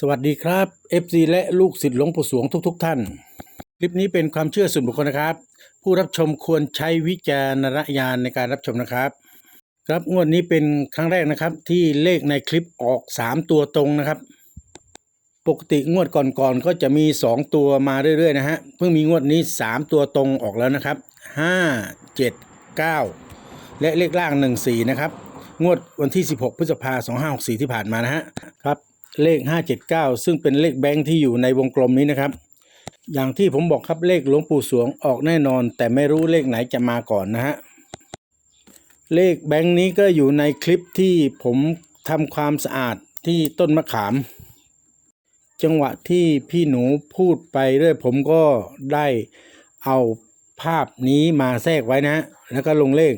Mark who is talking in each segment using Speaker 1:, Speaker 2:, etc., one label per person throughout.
Speaker 1: สวัสดีครับ FC และลูกศิษย์หลวงปู่สวงทุกๆท่าน คลิปนี้เป็นความเชื่อส่วนบุคคลนะครับ ผู้รับชมควรใช้วิจารณญาณในการรับชมนะครับ ครับงวดนี้เป็นครั้งแรกนะครับ ที่เลขในคลิปออก 3 ตัวตรงนะครับ ปกติงวดก่อนๆก็จะมี 2 ตัวมาเรื่อยๆนะฮะเพิ่งมีงวดนี้ 3 ตัวตรงออกแล้วนะครับ 5 7 9 และเลขล่าง 14 นะครับงวดวันที่ 16 พฤษภาคม2564 ที่ผ่านมานะฮะ เลข 579 ซึ่งเป็นเลขแบงค์ที่อยู่ในวงกลมนี้นะครับ อย่างที่ผมบอกครับเลขหลวงปู่สวงออกแน่นอน แต่ไม่รู้เลขไหนจะมาก่อนนะฮะเลขแบงค์นี้ก็อยู่ในคลิปที่ผมทำความสะอาดที่ต้นมะขาม จังหวะที่พี่หนูพูดไปเรื่อยผมก็ได้เอาภาพนี้มาแทรกไว้นะ แล้วก็ลงเลข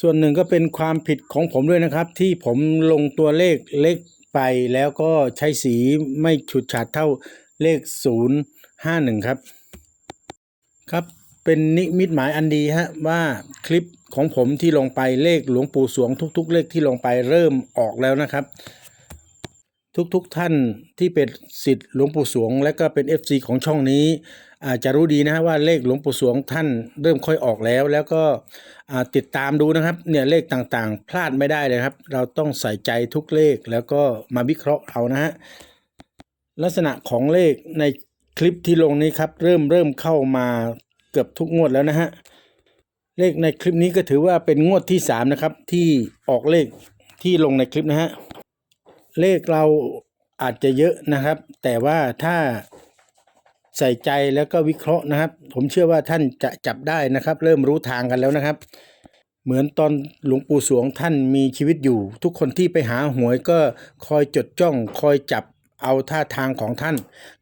Speaker 1: ส่วนหนึ่งก็เป็นความผิดของผมด้วยนะครับ ที่ผมลงตัวเลขเล็ก ไปแล้วก็ใช้สีไม่ฉุดฉาดเท่าเลข 051 ครับ ครับเป็นนิมิตหมายอันดีฮะว่าคลิปของผมที่ลงไปเลขหลวงปู่สวงทุก ๆ เลขที่ลงไปเริ่มออกแล้วนะครับ ทุกๆท่านที่เป็นสิทธิ์หลวงปู่สวง และก็เป็น FC ของช่องนี้ อาจจะรู้ดีนะฮะว่าเลขหลวงปู่สวงท่านเริ่มค่อยออกแล้ว แล้วก็ติดตามดูนะครับเนี่ยเลขต่างๆ พลาดไม่ได้เลยครับ เราต้องใส่ใจทุกเลขแล้วก็มาวิเคราะห์เอานะฮะลักษณะของเลขในคลิปที่ลงนี้ครับ เริ่มเริ่มเข้ามาเกือบทุกงวดแล้วนะฮะเลขในคลิปนี้ก็ถือว่าเป็นงวดที่สามนะครับที่ออกเลขที่ลงในคลิปนะฮะ เลขเราอาจจะเยอะนะครับ แต่ว่าถ้าใส่ใจแล้วก็วิเคราะห์นะครับ ผมเชื่อว่าท่านจะจับได้นะครับ เริ่มรู้ทางกันแล้วนะครับ เหมือนตอนหลวงปู่สวงท่านมีชีวิตอยู่ ทุกคนที่ไปหาหวยก็คอยจดจ้อง คอยจับเอาท่าทางของท่าน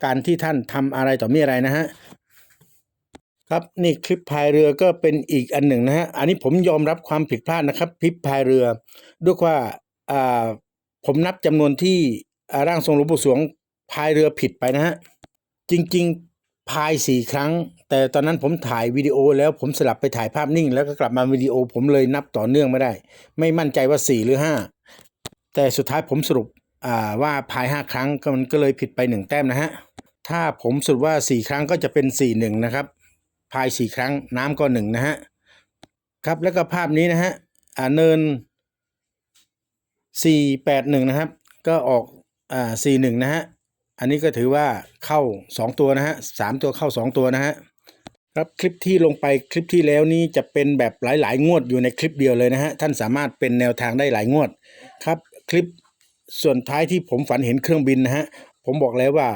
Speaker 1: การที่ท่านทำอะไรต่อมีอะไรนะฮะครับนี่คลิปพายเรือก็เป็นอีกอันหนึ่งนะฮะอันนี้ผมยอมรับความผิดพลาดนะครับคลิปพายเรือด้วยว่าอ่า ผมนับจำนวนที่ร่างทรงหลวงปู่สวงพายเรือผิดไปนะฮะ จริง ๆ พายสี่ครั้ง แต่ตอนนั้นผมถ่ายวิดีโอแล้วผมสลับไปถ่ายภาพนิ่ง แล้วก็กลับมาวิดีโอผมเลยนับต่อเนื่องไม่ได้ ไม่มั่นใจว่าสี่หรือห้าแต่สุดท้ายผมสรุปว่าพายห้าครั้งก็มันก็เลยผิดไปหนึ่งแต้มนะฮะ ถ้าผมสรุปว่าสี่ครั้งก็จะเป็นสี่หนึ่งนะครับพายสี่ครั้งน้ำก็หนึ่งนะฮะครับแล้วก็ภาพนี้นะฮะเนิน สี่แปดหนึ่งนะครับ ก็ออกอ่าสี่หนึ่งนะฮะอันนี้ก็ถือว่าเข้าสองตัวนะฮะสามตัวเข้าสองตัวนะฮะครับคลิปที่ลงไปคลิปที่แล้วนี้จะเป็นแบบหลาย ๆ งวดอยู่ในคลิปเดียวเลยนะฮะท่านสามารถเป็นแนวทางได้หลายงวดครับคลิปส่วนท้ายที่ผมฝันเห็นเครื่องบินนะฮะผมบอกแล้วว่า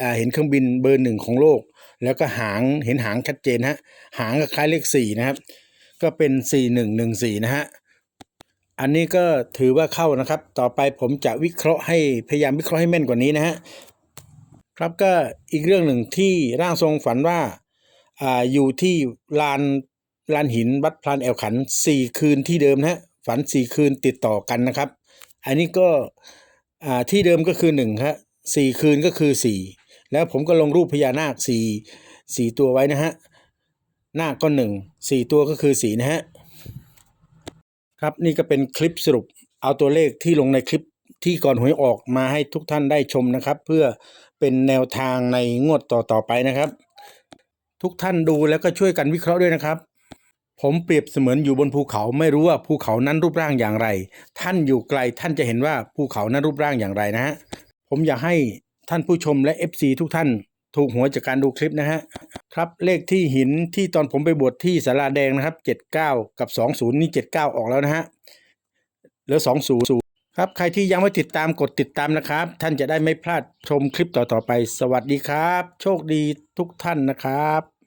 Speaker 1: อ่าเห็นเครื่องบินเบอร์หนึ่งของโลก แล้วก็หางเห็นหางชัดเจนฮะหางก็คล้ายเลขสี่นะครับ ก็เป็นสี่หนึ่งหนึ่งสี่นะฮะ อันนี้ก็ถือว่าเข้านะครับ ต่อไปผมจะวิเคราะห์ให้พยายามวิเคราะห์ให้แม่นกว่านี้นะฮะครับก็อีกเรื่องหนึ่งที่ร่างทรงฝันว่าอ่าอยู่ที่ลานลานหินวัดพลานแอวขันสี่คืนที่เดิมนะฮะฝันสี่คืนติดต่อกันนะครับ อันนี้ก็อ่าที่เดิมก็คือหนึ่งครับสี่คืนก็คือสี่แล้วผมก็ลงรูปพญานาคสี่สี่ตัวไว้นะฮะนาคก็หนึ่งสี่ตัวก็คือสี่นะฮะ ครับนี่ก็เป็นคลิปสรุปเอาตัวเลขที่ลงในคลิปที่ก่อนหวยออกมาให้ทุกท่านได้ชมนะครับ เพื่อเป็นแนวทางในงวดต่อๆไปนะครับ ทุกท่านดูแล้วก็ช่วยกันวิเคราะห์ด้วยนะครับ ผมเปรียบเสมือนอยู่บนภูเขาไม่รู้ว่าภูเขานั้นรูปร่างอย่างไร ท่านอยู่ไกลท่านจะเห็นว่าภูเขานั้นรูปร่างอย่างไรนะฮะผมอยากให้ท่านผู้ชมและ FC ทุกท่านถูกหวยจากการดูคลิปนะฮะ ครับเลขที่หินที่ตอนผมไปบวชที่สาราแดงนะครับ 79 กับ 20 นี่ 79 ออกแล้วนะฮะเหลือ 20ครับ ใครที่ยังไม่ติดตามกดติดตามนะครับ ท่านจะได้ไม่พลาดชมคลิปต่อๆไป สวัสดีครับ โชคดีทุกท่านนะครับ